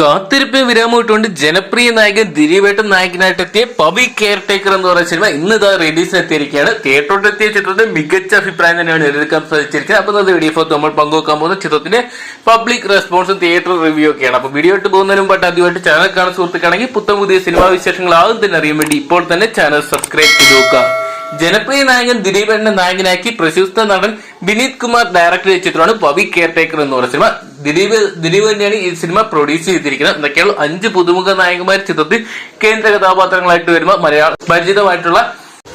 കാത്തിരിപ്പ് വിരാമം ഇട്ടുകൊണ്ട് ജനപ്രിയ നായകൻ ദിലീപേട്ടൻ നായകനായിട്ട് എത്തിയ പബി കെയർ ടേക്കർ എന്ന് പറയുന്ന സിനിമ ഇന്ന് ഇതാ റിലീസിന് എത്തിയിരിക്കുകയാണ് തിയേറ്ററിൽ എത്തിയ ചിത്രത്തിന്റെ മികച്ച അഭിപ്രായം തന്നെയാണ് എടുക്കാൻ സാധിച്ചിരിക്കുന്നത്. അപ്പൊ ഇന്നത്തെ വീഡിയോ ഫോർ നമ്മൾ പങ്കുവെക്കാൻ പോകുന്ന ചിത്രത്തിന്റെ പബ്ലിക് റെസ്പോൺസും തിയേറ്റർ റിവ്യൂ ഒക്കെയാണ്. അപ്പൊ വീഡിയോ ഇട്ട് പോകുന്നതിനും പാട്ട് ആദ്യമായിട്ട് ചാനൽ കാണാൻ സുഹൃത്തുക്കാണെങ്കിൽ പുത്തം പുതിയ സിനിമാ വിശേഷങ്ങൾ ആദ്യം തന്നെ അറിയാൻ വേണ്ടി ഇപ്പോൾ തന്നെ ചാനൽ സബ്സ്ക്രൈബ് ചെയ്ത് നോക്കുക. ജനപ്രിയ നായകൻ ദിലീപേട്ടനെ നായകനാക്കി പ്രശസ്ത നടൻ വിനീത് കുമാർ ഡയറക്ടർ ചെയ്ത ചിത്രമാണ് പവി കെയർ ടേക്കർ എന്ന് പറഞ്ഞ സിനിമ. ദിലീപ് ദിലീപ് തന്നെയാണ് ഈ സിനിമ പ്രൊഡ്യൂസ് ചെയ്തിരിക്കുന്നത്. എന്തൊക്കെയാണ് അഞ്ച് പുതുമുഖ നായകന്മാർ ചിത്രത്തിൽ കേന്ദ്ര കഥാപാത്രങ്ങളായിട്ട് വരുമ്പോൾ മലയാള പരിചിതമായിട്ടുള്ള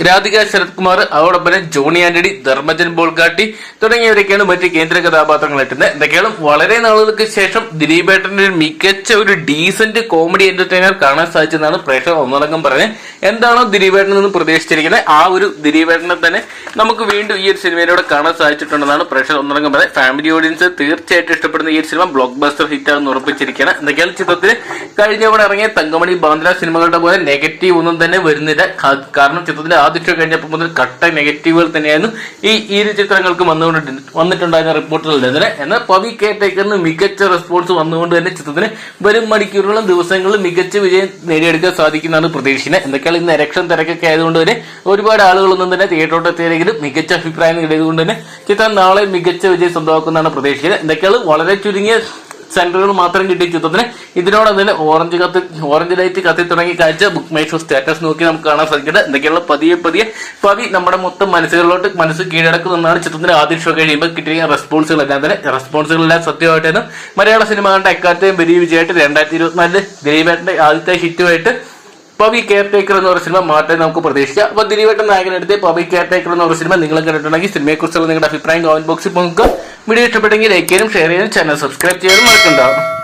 രാധിക ശരത് കുമാർ അതോടൊപ്പം ജോണി ആന്റണി ധർമ്മജൻ ബോൾഗാട്ടി തുടങ്ങിയവരൊക്കെയാണ് മറ്റ് കേന്ദ്ര കഥാപാത്രങ്ങളായിട്ടുള്ളത് എന്തൊക്കെയാണ് വളരെ നാളുകൾക്ക് ശേഷം ദിലീപേട്ടന്റെ മികച്ച ഒരു ഡീസന്റ് കോമഡി എന്റർടൈനർ കാണാൻ സാധിച്ചെന്നാണ് പ്രേക്ഷകർ ഒന്നടങ്കം പറഞ്ഞത്. എന്താണോ ദിലീപേട്ടനിൽ നിന്ന് പ്രതീക്ഷിച്ചിരിക്കുന്നത് ആ ഒരു ദിലീപേട്ടനെ തന്നെ നമുക്ക് വീണ്ടും ഈ ഒരു സിനിമയിലൂടെ കാണാൻ സാധിച്ചിട്ടുണ്ടെന്നാണ് പ്രേക്ഷകർ ഒന്നിറങ്ങും പറയുന്നത്. ഫാമിലി ഓഡിയൻസ് തീർച്ചയായിട്ടും ഇഷ്ടപ്പെടുന്ന ഈ ഒരു സിനിമ ബ്ലോക്ക് ബസ്റ്റർ ഹിറ്റ് ആണെന്ന് ഉറപ്പിച്ചിരിക്കുകയാണ്. എന്തൊക്കെയാണ് ചിത്രത്തിൽ കഴിഞ്ഞ തവണ ഇറങ്ങിയ തങ്കമണി ബാന്ദ്ര സിനിമകളുടെ പോലെ നെഗറ്റീവ് ഒന്നും തന്നെ വരുന്നില്ല. കാരണം ചിത്രത്തിന്റെ ആദ്യം കഴിഞ്ഞപ്പോൾ മുതൽ കട്ട നെഗറ്റീവുകൾ തന്നെയായിരുന്നു ഈ ഈ ചിത്രങ്ങൾക്ക് വന്നുകൊണ്ട് വന്നിട്ടുണ്ടായിരുന്ന റിപ്പോർട്ടുകളിലെതിരെ എന്നാൽ പവി കെ ടേക്കറിന് മികച്ച റെസ്പോൺസ് വന്നുകൊണ്ട് തന്നെ ചിത്രത്തിന് വരും മണിക്കൂറുകളും ദിവസങ്ങളിൽ മികച്ച വിജയം നേടിയെടുക്കാൻ സാധിക്കുന്നതാണ് പ്രതീക്ഷിക്കുന്നത്. എന്തൊക്കെയാണ് ഇന്ന് എലക്ഷൻ തിരക്കൊക്കെ ആയതുകൊണ്ട് തന്നെ ഒരുപാട് ആളുകളൊന്നും തന്നെ തിയേറ്ററോട്ട് എത്തിയെങ്കിലും മികച്ച അഭിപ്രായം നേടിയതുകൊണ്ട് തന്നെ ചിത്രം നാളെ മികച്ച വിജയം സ്വന്തമാക്കുന്നതാണ് പ്രതീക്ഷിക്കുന്നത് എന്തൊക്കെയാണ് വളരെ ചുരുങ്ങിയ സെന്ററുകൾ മാത്രം കിട്ടിയ ചിത്രത്തിന് ഇതിനോടൊപ്പം തന്നെ ഓറഞ്ച് കത്തി ഓറഞ്ച് ലൈറ്റ് കത്തി തുടങ്ങി കാഴ്ച ബുക്ക് മൈ ഷോ സ്റ്റാറ്റസ് നോക്കി നമുക്ക് കാണാൻ സാധിക്കുന്നത്. എന്തൊക്കെയുള്ള പതിയെ പതിയെ പതി നമ്മുടെ മൊത്തം മനസ്സുകളിലോട്ട് മനസ്സ് കീഴടക്കുന്നതാണ് ചിത്രത്തിന്റെ ആദ്യ ഷോ കഴിയുമ്പോൾ കിട്ടിയ റെസ്പോൺസുകളെല്ലാം തന്നെ റെസ്പോൺസുകളെല്ലാം സത്യമായിട്ടായിരുന്നു. മലയാള സിനിമകളുടെ എക്കാലത്തെയും വലിയ വിജയമായിട്ട് രണ്ടായിരത്തി ഇരുപത്തിനാലിൽ ദിലീപേട്ടന്റെ ആദ്യത്തെ ഹിറ്റുമായിട്ട് പവി കെയർ ടേക്കർ എന്ന് പറയുന്ന സിനിമ മാറ്റാൻ നമുക്ക് പ്രതീക്ഷിക്കാം. അപ്പൊ ദിലീപേട്ടൻ നായകനെടുത്ത് പവി കെയർ ടേക്കർ എന്ന് പറയുന്ന സിനിമ നിങ്ങൾ കണ്ടിട്ടുണ്ടെങ്കിൽ സിനിമയെക്കുറിച്ചുള്ള നിങ്ങളുടെ അഭിപ്രായം കമന്റ് ബോക്സിൽ നോക്കുക വീഡിയോ ഇഷ്ടപ്പെട്ടെങ്കിൽ ലൈക്ക് ചെയ്യാനും ഷെയർ ചെയ്യാനും ചാനൽ സബ്സ്ക്രൈബ് ചെയ്യാനും മറക്കണ്ടാവും